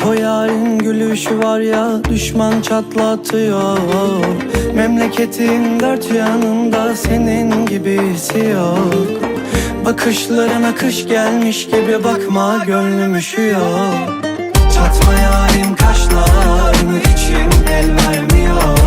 Ah o yarın gülüşü var ya düşman çatlatıyor. Memleketin dört yanında senin gibisi yok. Bakışlarına kış gelmiş gibi bakma gönlüm üşüyor. Çatma yarim kaşlarını için el vermiyor.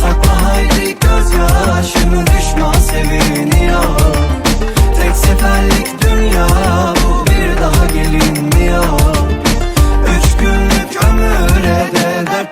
Sakla haydi gözyaşını düşman seviniyor. Tek seferlik dünya